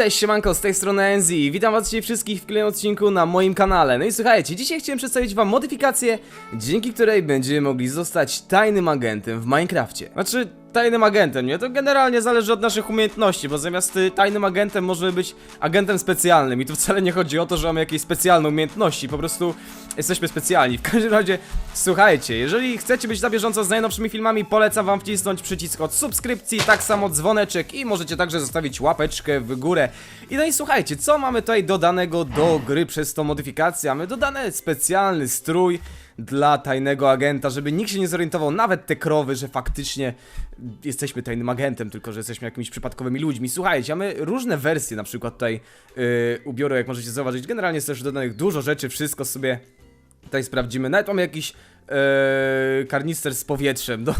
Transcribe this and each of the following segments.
Cześć, siemanko, z tej strony NZ. Witam was dzisiaj wszystkich w kolejnym odcinku na moim kanale. No i słuchajcie, dzisiaj chciałem przedstawić wam modyfikację, dzięki której będziemy mogli zostać tajnym agentem w Minecrafcie. Znaczy, tajnym agentem, nie? To generalnie zależy od naszych umiejętności, bo zamiast y, tajnym agentem możemy być agentem specjalnym i tu wcale nie chodzi o to, że mamy jakieś specjalne umiejętności, po prostu jesteśmy specjalni. W każdym razie, słuchajcie, jeżeli chcecie być na bieżąco z najnowszymi filmami, polecam wam wcisnąć przycisk od subskrypcji, tak samo dzwoneczek i możecie także zostawić łapeczkę w górę. I no i słuchajcie, co mamy tutaj dodanego do gry przez tą modyfikację? Mamy dodany specjalny strój dla tajnego agenta, żeby nikt się nie zorientował, nawet te krowy, że faktycznie jesteśmy tajnym agentem, tylko że jesteśmy jakimiś przypadkowymi ludźmi. Słuchajcie, mamy różne wersje, na przykład tutaj yy, ubioru, jak możecie zauważyć. Generalnie jest też dodanych dużo rzeczy, wszystko sobie Tutaj sprawdzimy. Nawet mamy jakiś e, karnister z powietrzem. Do,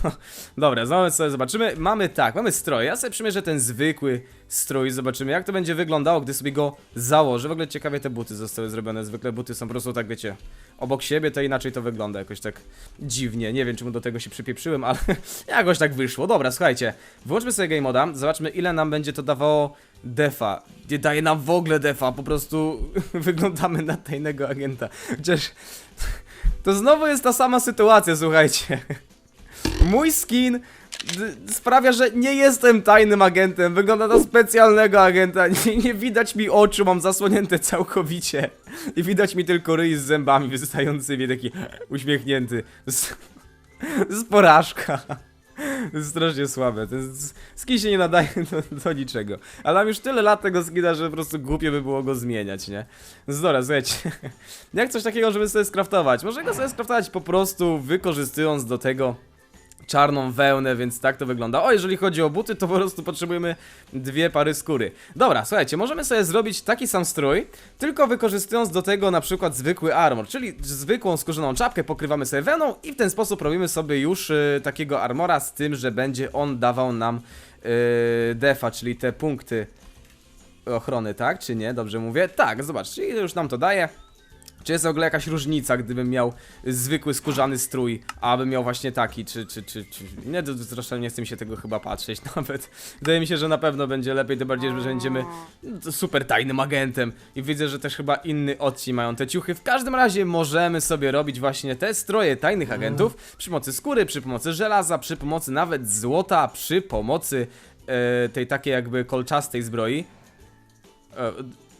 dobra, znowu sobie zobaczymy. Mamy tak, mamy stroj. Ja sobie przymierzę ten zwykły strój. Zobaczymy, jak to będzie wyglądało, gdy sobie go założę. W ogóle ciekawie te buty zostały zrobione. Zwykle buty są po prostu tak, wiecie, obok siebie, to inaczej to wygląda jakoś tak dziwnie. Nie wiem, czemu do tego się przypieprzyłem, ale jakoś tak wyszło. Dobra, słuchajcie. Wyłączmy sobie game moda. Zobaczmy, ile nam będzie to dawało defa. Nie daje nam w ogóle defa, po prostu wyglądamy na tajnego agenta. Chociaż to znowu jest ta sama sytuacja, słuchajcie. Mój skin sprawia, że nie jestem tajnym agentem. Wygląda na specjalnego agenta. Nie, nie widać mi oczu, mam zasłonięte całkowicie. I widać mi tylko ryj z zębami wystającymi, taki uśmiechnięty. To jest porażka. To jest strasznie słabe. Ten skin się nie nadaje do, do niczego. Ale mam już tyle lat tego skina, że po prostu głupio by było go zmieniać, nie? No dobra, słuchajcie. Jak coś takiego, żeby sobie skraftować? Może go sobie skraftować po prostu wykorzystując do tego czarną wełnę, więc tak to wygląda. O, jeżeli chodzi o buty, to po prostu potrzebujemy dwie pary skóry. Dobra, słuchajcie, możemy sobie zrobić taki sam strój, tylko wykorzystując do tego na przykład zwykły armor, czyli zwykłą skórzaną czapkę pokrywamy sobie wełną i w ten sposób robimy sobie już y, takiego armora z tym, że będzie on dawał nam y, defa, czyli te punkty ochrony, tak? Czy nie? Dobrze mówię? Tak, zobaczcie, już nam to daje. Czy jest w ogóle jakaś różnica, gdybym miał zwykły skórzany strój, a bym miał właśnie taki, czy, czy, czy, czy... Nie, zresztą nie chcę mi się tego chyba patrzeć nawet. Wydaje mi się, że na pewno będzie lepiej, tym bardziej, że będziemy super tajnym agentem. I widzę, że też chyba inny odcień mają te ciuchy. W każdym razie możemy sobie robić właśnie te stroje tajnych agentów przy pomocy skóry, przy pomocy żelaza, przy pomocy nawet złota, przy pomocy e, tej takiej jakby kolczastej zbroi. E,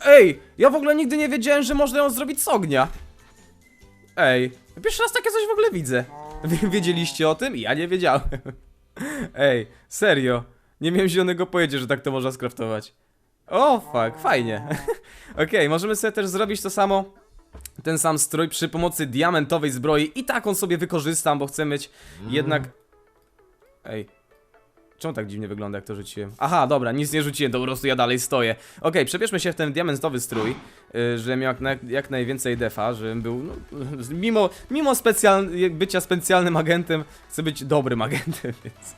Ej, ja w ogóle nigdy nie wiedziałem, że można ją zrobić z ognia. Ej, pierwszy raz takie coś w ogóle widzę. Wie- Wiedzieliście o tym? Ja nie wiedziałem. Ej, serio. Nie miałem zielonego pojęcia, że tak to można skraftować. O, fuck, fajnie. Okej, możemy sobie też zrobić to samo. Ten sam strój przy pomocy diamentowej zbroi i taką sobie wykorzystam, bo chcę mieć jednak... Ej. Czemu tak dziwnie wygląda, jak to rzuciłem? Aha, dobra, nic nie rzuciłem, to po prostu ja dalej stoję. Okej, przebierzmy się w ten diamentowy strój, yy, żebym miał jak, jak najwięcej defa, żebym był, no, mimo, mimo specjal, bycia specjalnym agentem, chcę być dobrym agentem, więc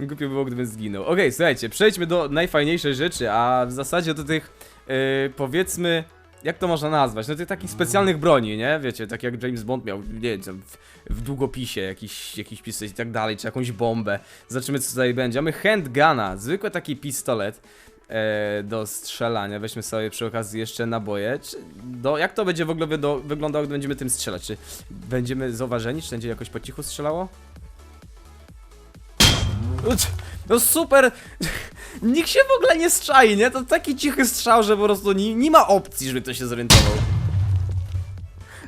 głupio by było, gdybym zginął. Okej, słuchajcie, przejdźmy do najfajniejszej rzeczy, a w zasadzie do tych, yy, powiedzmy, jak to można nazwać? No tych takich specjalnych broni, nie? Wiecie, tak jak James Bond miał, nie wiem, w, w długopisie jakiś, jakiś pisać i tak dalej, czy jakąś bombę. Zobaczymy co tutaj będzie. Mamy handguna, zwykły taki pistolet e, do strzelania. Weźmy sobie przy okazji jeszcze naboje. Czy do, jak to będzie w ogóle wydo, wyglądało, gdy będziemy tym strzelać? Czy będziemy zauważeni, czy będzie jakoś po cichu strzelało? Ucz, No super! Nikt się w ogóle nie strzai, nie? To taki cichy strzał, że po prostu nie, nie ma opcji, żeby ktoś się zorientował.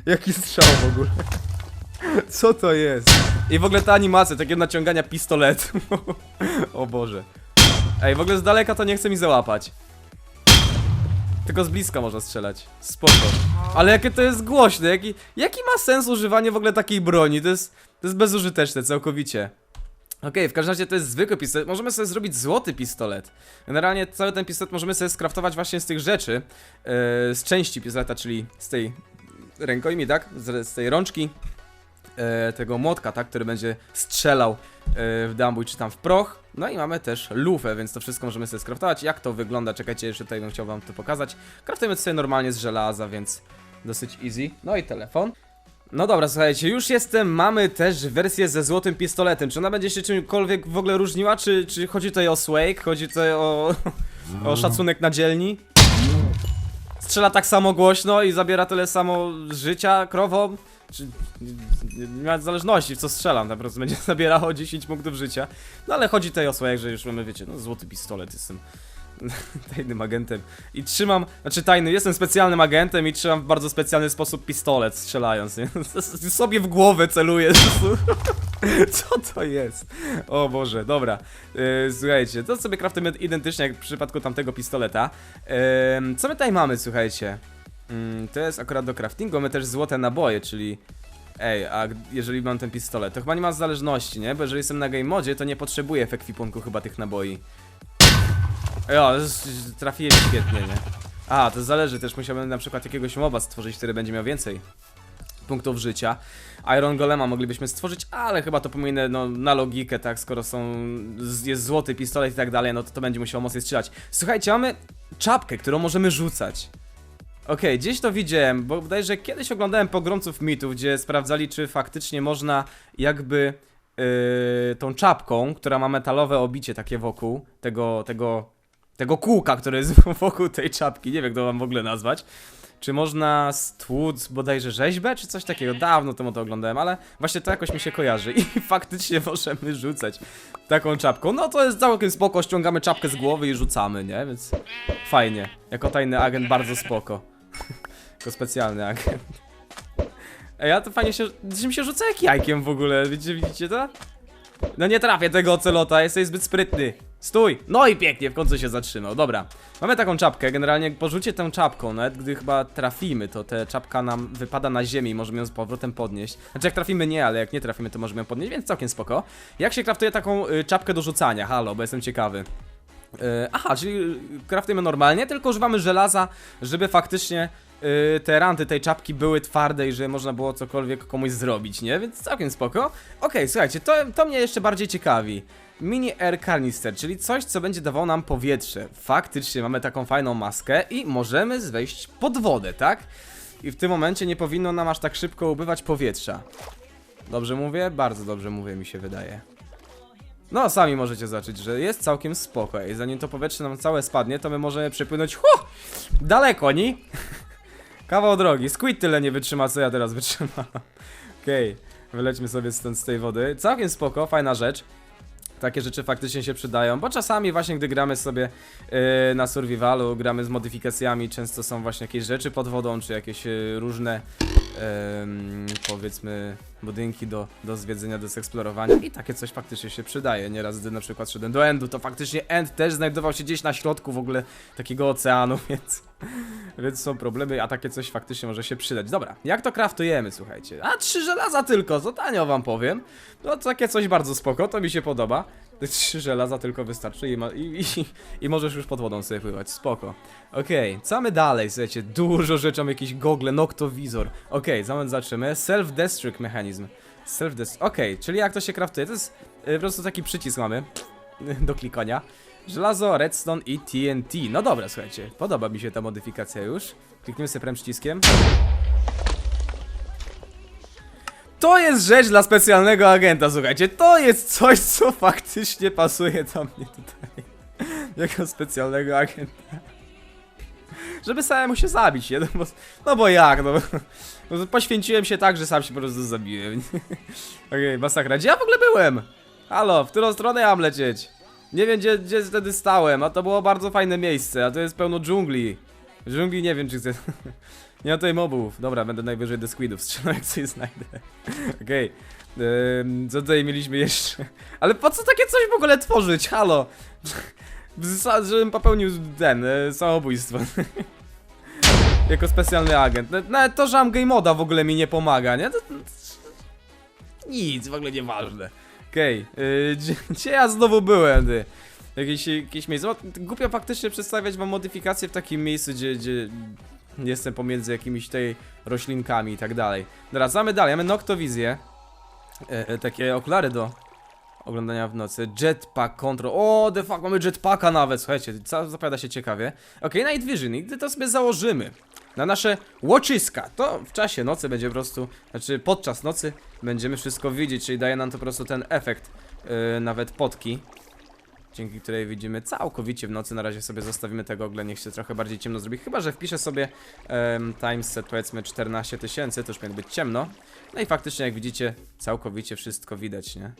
Jaki strzał w ogóle? Co to jest? I w ogóle ta animacja, takie naciągania pistoletu. o Boże. Ej, w ogóle z daleka to nie chce mi załapać. Tylko z bliska można strzelać. Spoko. Ale jakie to jest głośne, jaki, jaki ma sens używanie w ogóle takiej broni? To jest, to jest bezużyteczne całkowicie. Okej, w każdym razie to jest zwykły pistolet. Możemy sobie zrobić złoty pistolet. Generalnie cały ten pistolet możemy sobie skraftować właśnie z tych rzeczy. Yy, z części pistoleta, czyli z tej rękojmi, tak? Z, z tej rączki. E, tego młotka, tak? Który będzie strzelał e, w dambój czy tam w proch. No i mamy też lufę, więc to wszystko możemy sobie skraftować. Jak to wygląda? Czekajcie, jeszcze tutaj bym chciał wam to pokazać. Kraftujemy sobie normalnie z żelaza, więc dosyć easy. No i telefon. No dobra, słuchajcie, już jestem, mamy też wersję ze złotym pistoletem. Czy ona będzie się czymkolwiek w ogóle różniła? Czy, czy chodzi tutaj o swag? Chodzi tutaj o, o szacunek na dzielni? strzela tak samo głośno i zabiera tyle samo życia krowom. Czy nie, nie ma zależności w co strzelam, po prostu będzie zabierało 10 punktów życia. No ale chodzi tutaj o słajek, że już mamy, wiecie, no złoty pistolet, jestem tajnym agentem i trzymam, znaczy tajny, jestem specjalnym agentem i trzymam w bardzo specjalny sposób pistolet strzelając, nie? Sobie w głowę celuję. Co to jest? O Boże, dobra. Yy, słuchajcie, to sobie craftujemy identycznie jak w przypadku tamtego pistoleta. Co my tutaj mamy, słuchajcie? Mm, to jest akurat do craftingu, mamy też złote naboje, czyli... Ej, a jeżeli mam ten pistolet, to chyba nie ma zależności, nie? Bo jeżeli jestem na game modzie, to nie potrzebuję w ekwipunku chyba tych naboi. Jo, trafiłem świetnie, nie? A, to zależy, też musiałbym na przykład jakiegoś moba stworzyć, który będzie miał więcej punktów życia. Iron Golema moglibyśmy stworzyć, ale chyba to pominę no, na logikę, tak, skoro są, jest złoty pistolet i tak dalej, no to to będzie musiało mocniej strzelać. Słuchajcie, mamy czapkę, którą możemy rzucać. Okej, gdzieś to widziałem, bo bodajże kiedyś oglądałem pogromców mitów, gdzie sprawdzali, czy faktycznie można jakby yy, tą czapką, która ma metalowe obicie takie wokół tego, tego, tego kółka, które jest wokół tej czapki, nie wiem jak to mam w ogóle nazwać, czy można stłuc bodajże rzeźbę, czy coś takiego, dawno temu to oglądałem, ale właśnie to jakoś mi się kojarzy i faktycznie możemy rzucać taką czapką, no to jest całkiem spoko, ściągamy czapkę z głowy i rzucamy, nie, więc fajnie, jako tajny agent bardzo spoko. Jako specjalny agent. Ej, a to fajnie się. Czym się rzuca jak jajkiem w ogóle? Widzicie, widzicie to? No nie trafię tego ocelota, jesteś zbyt sprytny. Stój! No i pięknie, w końcu się zatrzymał. Dobra. Mamy taką czapkę, generalnie porzucie tę czapką, nawet gdy chyba trafimy, to ta czapka nam wypada na ziemię i możemy ją z powrotem podnieść. Znaczy jak trafimy nie, ale jak nie trafimy, to możemy ją podnieść, więc całkiem spoko. Jak się kraftuje taką y, czapkę do rzucania? Halo, bo jestem ciekawy. E, aha, czyli y, craftujemy normalnie, tylko używamy żelaza, żeby faktycznie y, te ranty tej czapki były twarde i że można było cokolwiek komuś zrobić, nie? Więc całkiem spoko. Okej, słuchajcie, to, to mnie jeszcze bardziej ciekawi. Mini Air Canister, czyli coś, co będzie dawało nam powietrze. Faktycznie mamy taką fajną maskę i możemy wejść pod wodę, tak? I w tym momencie nie powinno nam aż tak szybko ubywać powietrza. Dobrze mówię? Bardzo dobrze mówię, mi się wydaje. No, sami możecie zacząć, że jest całkiem spoko i zanim to powietrze nam całe spadnie, to my możemy przepłynąć hu, daleko, ni? Kawał drogi. Squid tyle nie wytrzyma, co ja teraz wytrzymam. Okej, wylećmy sobie stąd z tej wody. Całkiem spoko, fajna rzecz. Takie rzeczy faktycznie się przydają, bo czasami właśnie gdy gramy sobie yy, na survivalu, gramy z modyfikacjami, często są właśnie jakieś rzeczy pod wodą, czy jakieś yy, różne em, powiedzmy budynki do, do zwiedzenia, do zeksplorowania i takie coś faktycznie się przydaje. Nieraz gdy na przykład szedłem do Endu, to faktycznie End też znajdował się gdzieś na środku w ogóle takiego oceanu, więc, więc są problemy, a takie coś faktycznie może się przydać. Dobra, jak to craftujemy, słuchajcie? A, trzy żelaza tylko, to tanio wam powiem. No takie coś bardzo spoko, to mi się podoba. Trzy żelaza tylko wystarczy i, ma, i, i, i możesz już pod wodą sobie pływać, spoko. Okej, co my dalej, słuchajcie, dużo rzeczy, mam jakieś gogle, noktowizor. Okej, zaraz zaczniemy. Self-destruct mechanizm. Self-destruct, okej, czyli jak to się craftuje? To jest y, po prostu taki przycisk mamy do klikania. Żelazo, redstone i TNT. No dobra, słuchajcie, podoba mi się ta modyfikacja już. Klikniemy sobie prawym przyciskiem. To jest rzecz dla specjalnego agenta, słuchajcie. To jest coś, co faktycznie pasuje do mnie tutaj. Jako specjalnego agenta. Żeby samemu się zabić, nie? No bo, no bo jak, no, no Poświęciłem się tak, że sam się po prostu zabiłem. Okej, masakra. Gdzie ja w ogóle byłem? Halo, w którą stronę ja mam lecieć? Nie wiem, gdzie, gdzie wtedy stałem, a to było bardzo fajne miejsce, a to jest pełno dżungli. Dżungli nie wiem, czy chcę... Nie ma tutaj mobów. Dobra, będę najwyżej do squidów strzelał, jak coś znajdę. Okej. Ym, co tutaj mieliśmy jeszcze? Ale po co takie coś w ogóle tworzyć? Halo! Żebym popełnił ten, e, samobójstwo. jako specjalny agent. Nawet- to, że mam game moda w ogóle mi nie pomaga, nie? To, to, nic, w ogóle nieważne. Okej, okay. gdzie, gdzie ja znowu byłem, ty? Jakieś, jakieś miejsce. No, głupio faktycznie przedstawiać wam modyfikacje w takim miejscu, gdzie, gdzie jestem pomiędzy jakimiś tutaj roślinkami i tak dalej. Dobra, mamy dalej, mamy noktowizję. E, e, takie okulary do oglądania w nocy. Jetpack control. O, de fuck, mamy jetpacka nawet. Słuchajcie, zapowiada się ciekawie. Okej, okay, Night Vision. Gdy to sobie założymy na nasze łoczyska, to w czasie nocy będzie po prostu, znaczy podczas nocy będziemy wszystko widzieć, czyli daje nam to po prostu ten efekt yy, nawet potki. dzięki której widzimy całkowicie w nocy. Na razie sobie zostawimy te gogle, niech się trochę bardziej ciemno zrobi. Chyba, że wpiszę sobie um, timeset powiedzmy 14 tysięcy, to już powinno być ciemno. No i faktycznie jak widzicie, całkowicie wszystko widać, nie?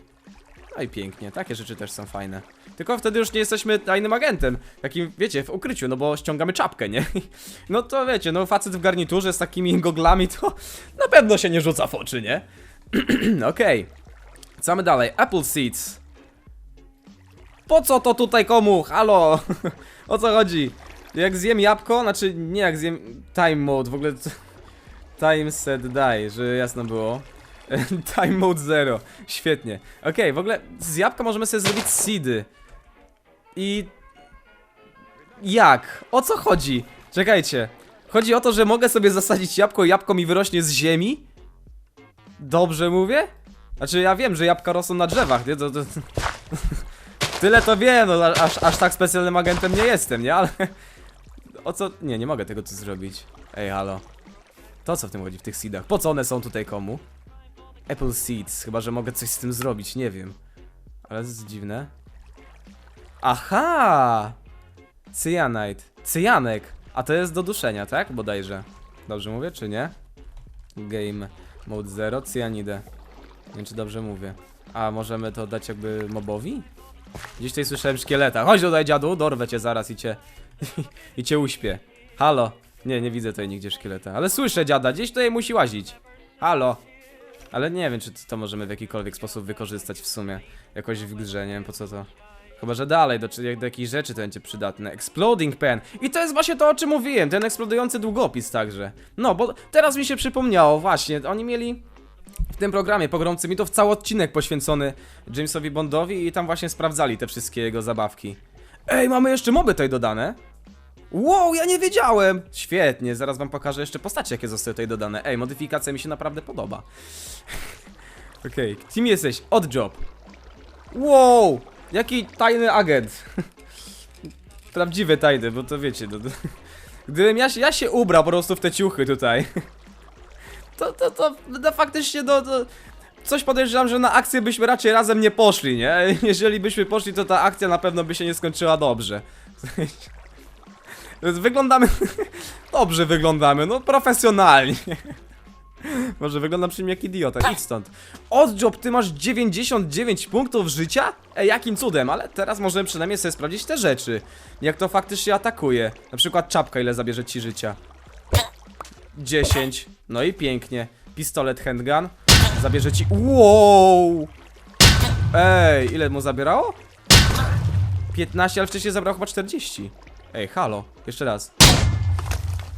No pięknie, takie rzeczy też są fajne. Tylko wtedy już nie jesteśmy tajnym agentem, takim, wiecie, w ukryciu, no bo ściągamy czapkę, nie? No to wiecie, no facet w garniturze z takimi goglami to na pewno się nie rzuca w oczy, nie? Okej. Co mamy dalej? Apple Seeds. Po co to tutaj komu? Halo! o co chodzi? Jak zjem jabłko, znaczy nie jak zjem time mode, w ogóle time set die, że jasno było. time mode zero. Świetnie. Okej, w ogóle z jabłka możemy sobie zrobić seedy. I jak? O co chodzi? Czekajcie. Chodzi o to, że mogę sobie zasadzić jabłko i jabłko mi wyrośnie z ziemi? Dobrze mówię? Znaczy ja wiem, że jabłka rosną na drzewach, nie? To, to... Tyle to wiem, no aż, aż tak specjalnym agentem nie jestem, nie? Ale... O co? Nie, nie mogę tego tu zrobić. Ej, halo. To co w tym chodzi, w tych seedach? Po co one są tutaj komu? Apple Seeds, chyba że mogę coś z tym zrobić, nie wiem. Ale to jest dziwne. Aha! Cyanide. Cyjanek. A to jest do duszenia, tak? Bodajże. Dobrze mówię, czy nie? Game Mode 0, cyanidę. Nie wiem, czy dobrze mówię. A możemy to dać jakby mobowi? Gdzieś tutaj słyszałem szkieleta. Chodź tutaj, dziadu, dorwę cię zaraz i cię... i cię uśpię. Halo. Nie, nie widzę tutaj nigdzie szkieleta. Ale słyszę dziada, gdzieś tutaj musi łazić. Halo. Ale nie wiem, czy to możemy w jakikolwiek sposób wykorzystać w sumie. Jakoś w grze, nie wiem po co to. Chyba, że dalej, do, do jakichś rzeczy to będzie przydatne. Exploding pen. I to jest właśnie to, o czym mówiłem. Ten eksplodujący długopis także. No, bo teraz mi się przypomniało, właśnie. Oni mieli w tym programie pogromcy mi to w cały odcinek poświęcony Jamesowi Bondowi i tam właśnie sprawdzali te wszystkie jego zabawki. Ej, mamy jeszcze moby tutaj dodane. Wow, ja nie wiedziałem! Świetnie, zaraz wam pokażę jeszcze postacie, jakie zostały tutaj dodane. Ej, modyfikacja mi się naprawdę podoba. Okej, kim jesteś? Oddjob. Wow! Jaki tajny agent. Prawdziwy tajny, bo to wiecie, no, to... Gdybym ja się, ja się ubrał po prostu w te ciuchy tutaj. To, to, to, no, faktycznie, no, to... Coś podejrzewam, że na akcję byśmy raczej razem nie poszli, nie? Jeżeli byśmy poszli, to ta akcja na pewno by się nie skończyła dobrze. Wyglądamy... Dobrze wyglądamy, no profesjonalnie. Może wyglądam przy nim jak idiota, idź stąd. Oddjob, ty masz 99 punktów życia? Ej, jakim cudem, ale teraz możemy przynajmniej sobie sprawdzić te rzeczy. Jak to faktycznie atakuje. Na przykład czapka, ile zabierze ci życia. 10. No i pięknie. Pistolet handgun. Zabierze ci... Wow! Ej, ile mu zabierało? 15, ale wcześniej zabrał chyba 40. Ej, halo. Jeszcze raz.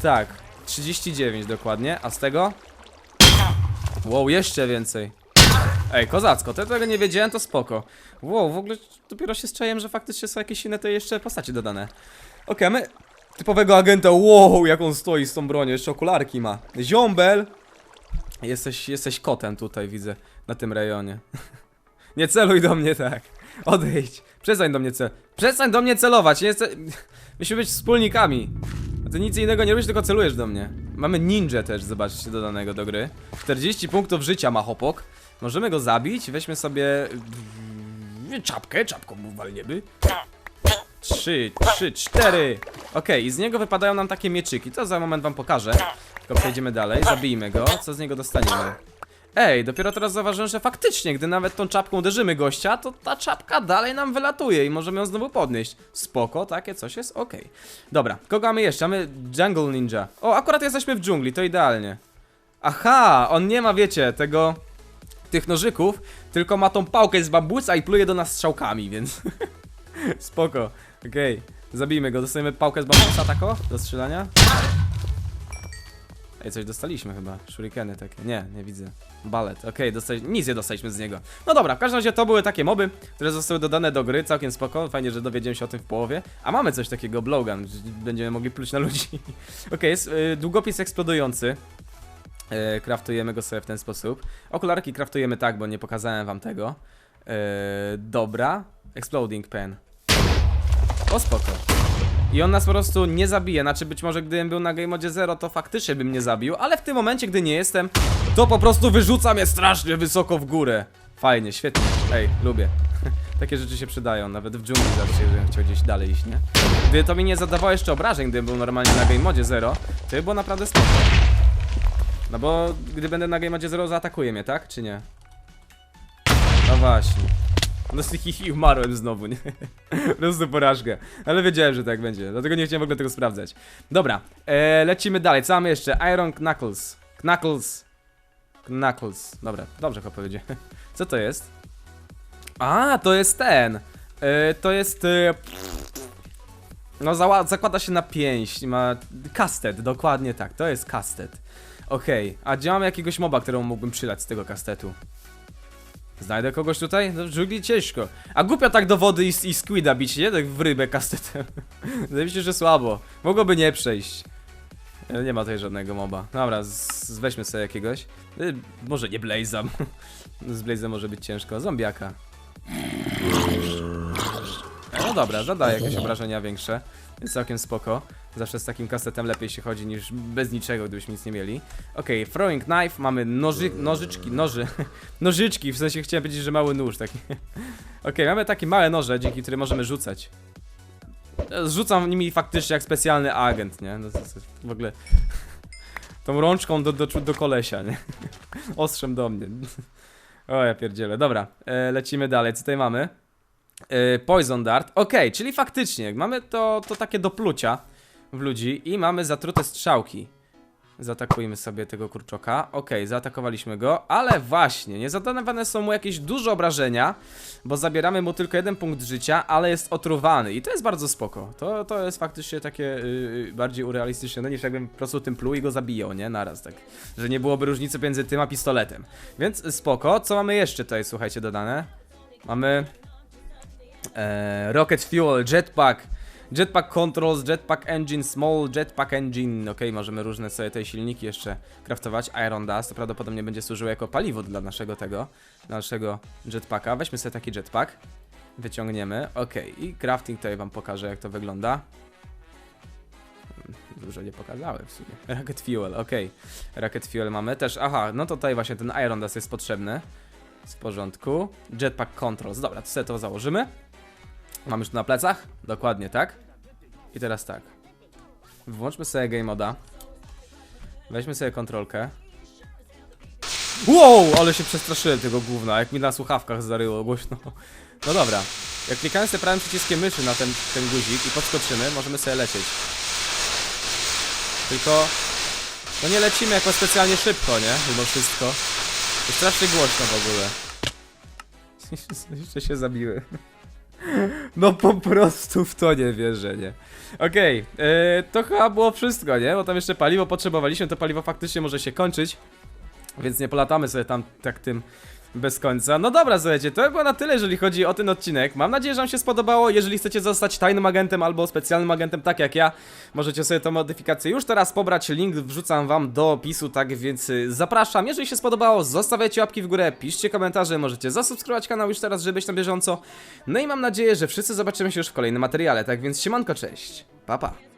Tak. 39 dokładnie, a z tego? Wow, jeszcze więcej. Ej, kozacko, to tego nie wiedziałem, to spoko. Wow, w ogóle dopiero się strzałem, że faktycznie są jakieś inne te jeszcze postacie dodane. Okej, my... Typowego agenta, wow, jak on stoi z tą bronią, jeszcze okularki ma. Ziombel! Jesteś, jesteś kotem tutaj, widzę, na tym rejonie. nie celuj do mnie tak. Odejdź. Przestań do mnie cel... Przestań do mnie celować, nie jestem... Musimy być wspólnikami. A ty nic innego nie robisz, tylko celujesz do mnie. Mamy ninja też, zobaczcie, dodanego do gry. 40 punktów życia ma chopok. Możemy go zabić, weźmy sobie... Czapkę, czapką mu walniemy. Trzy, trzy, cztery. Okej, i z niego wypadają nam takie mieczyki. To za moment wam pokażę. Tylko przejdziemy dalej, zabijmy go. Co z niego dostaniemy? Ej, dopiero teraz zauważyłem, że faktycznie, gdy nawet tą czapką uderzymy gościa, to ta czapka dalej nam wylatuje i możemy ją znowu podnieść. Spoko, takie coś jest okej. Dobra, kogo mamy jeszcze? Mamy Jungle Ninja. O, akurat jesteśmy w dżungli, to idealnie. Aha, on nie ma, wiecie, tego... Tych nożyków, tylko ma tą pałkę z bambusa i pluje do nas strzałkami, więc... Spoko, okej. Zabijmy go, dostajemy pałkę z bambusa, tako? Do strzelania? Ej, coś dostaliśmy chyba. Shurikeny takie. Nie, nie widzę. Balet. Okej, dostali... nic nie dostaliśmy z niego. No dobra, w każdym razie to były takie moby, które zostały dodane do gry. Całkiem spoko. Fajnie, że dowiedziałem się o tym w połowie. A mamy coś takiego, blowgun. Będziemy mogli pluć na ludzi. Okej, jest y, długopis eksplodujący. Y, kraftujemy go sobie w ten sposób. Okularki kraftujemy tak, bo nie pokazałem wam tego. Y, dobra. Exploding pen. O spoko. I on nas po prostu nie zabije, znaczy być może gdybym był na game modzie 0 to faktycznie bym nie zabił, ale w tym momencie gdy nie jestem, to po prostu wyrzuca mnie strasznie wysoko w górę. Fajnie, świetnie, ej, lubię. Takie rzeczy się przydają, nawet w dżungli zawsze, żebym chciał gdzieś dalej iść, nie? Gdyby to mi nie zadawało jeszcze obrażeń, gdybym był normalnie na game modzie 0, to by było naprawdę spoko. No bo gdy będę na game modzie 0, zaatakuje mnie, tak? Czy nie? No właśnie. No i umarłem znowu, nie? Po prostu porażkę. Ale wiedziałem, że tak będzie, dlatego nie chciałem w ogóle tego sprawdzać. Dobra, e, lecimy dalej. Co mamy jeszcze? Iron Knuckles. Knuckles. Knuckles. Dobra, dobrze chyba powiedziałem. Co to jest? A, to jest ten. E, to jest. E, no, zakłada się na pięść. Ma. Kastet, dokładnie tak. To jest kastet. Okej, a gdzie mamy jakiegoś moba, któremu mógłbym przylać z tego kastetu? Znajdę kogoś tutaj? No, dżungli ciężko. A głupio tak do wody i, i squida bić, nie? Tak w rybę kastetem. Wydaje mi się, że słabo. Mogłoby nie przejść. E, Nie ma tutaj żadnego moba. Dobra, weźmy sobie jakiegoś. Y, może nie Blaze'a. Z Blaze'em może być ciężko. Zombiaka. No dobra, zadaje jakieś obrażenia większe. Jest całkiem spoko. Zawsze z takim kasetem lepiej się chodzi niż bez niczego, gdybyśmy nic nie mieli. Okej, throwing knife, mamy noży, nożyczki, noży, nożyczki, w sensie chciałem powiedzieć, że mały nóż taki. Okej, mamy takie małe noże, dzięki którym możemy rzucać. E, Rzucam nimi faktycznie jak specjalny agent, nie? No, to, to, w ogóle... Tą rączką do, do, do kolesia, nie? Ostrzem do mnie. O, ja pierdzielę. Dobra, e, lecimy dalej. Co tutaj mamy? E, Poison Dart. Okej, czyli faktycznie mamy to, to takie do plucia w ludzi i mamy zatrute strzałki. Zaatakujmy sobie tego kurczoka. Okej, zaatakowaliśmy go, ale właśnie, nie zadawane są mu jakieś duże obrażenia, bo zabieramy mu tylko jeden punkt życia, ale jest otruwany i to jest bardzo spoko. To, to jest faktycznie takie yy, bardziej urealistyczne, niż jakbym po prostu tym pluł i go zabijał, nie? Naraz, tak. Że nie byłoby różnicy między tym a pistoletem. Więc spoko. Co mamy jeszcze tutaj, słuchajcie, dodane? Mamy... E, rocket Fuel, Jetpack, Jetpack Controls, Jetpack Engine, Small Jetpack Engine. Ok, możemy różne sobie te silniki jeszcze craftować. Iron Dust to prawdopodobnie będzie służyło jako paliwo dla naszego tego, naszego jetpacka. Weźmy sobie taki jetpack, wyciągniemy. Ok, i crafting tutaj wam pokażę jak to wygląda. Dużo nie pokazałem w sumie. Rocket Fuel, ok. Rocket Fuel mamy też. Aha, no to tutaj właśnie ten Iron Dust jest potrzebny. W porządku. Jetpack Controls. Dobra, to sobie to założymy. Mam już to na plecach? Dokładnie tak. I teraz tak. Włączmy sobie game moda. Weźmy sobie kontrolkę. Wow, ale się przestraszyłem tego gówna, jak mi na słuchawkach zaryło głośno. No dobra. Jak klikamy sobie prawym przyciskiem myszy na ten, ten guzik i podskoczymy, możemy sobie lecieć. Tylko... No nie lecimy jako specjalnie szybko, nie? Mimo wszystko. To strasznie głośno w ogóle. Jeszcze się zabiły. No po prostu w to nie wierzę, nie. Okej, okay, to chyba było wszystko, nie? Bo tam jeszcze paliwo potrzebowaliśmy, to paliwo faktycznie może się kończyć. Więc nie polatamy sobie tam tak tym bez końca. No dobra, słuchajcie, to było na tyle, jeżeli chodzi o ten odcinek. Mam nadzieję, że wam się spodobało. Jeżeli chcecie zostać tajnym agentem albo specjalnym agentem, tak jak ja, możecie sobie tą modyfikację już teraz pobrać. Link wrzucam wam do opisu, tak więc y, zapraszam. Jeżeli się spodobało, zostawiajcie łapki w górę, piszcie komentarze, możecie zasubskrybować kanał już teraz, żeby być na bieżąco. No i mam nadzieję, że wszyscy zobaczymy się już w kolejnym materiale. Tak więc siemanko, cześć. Pa, pa.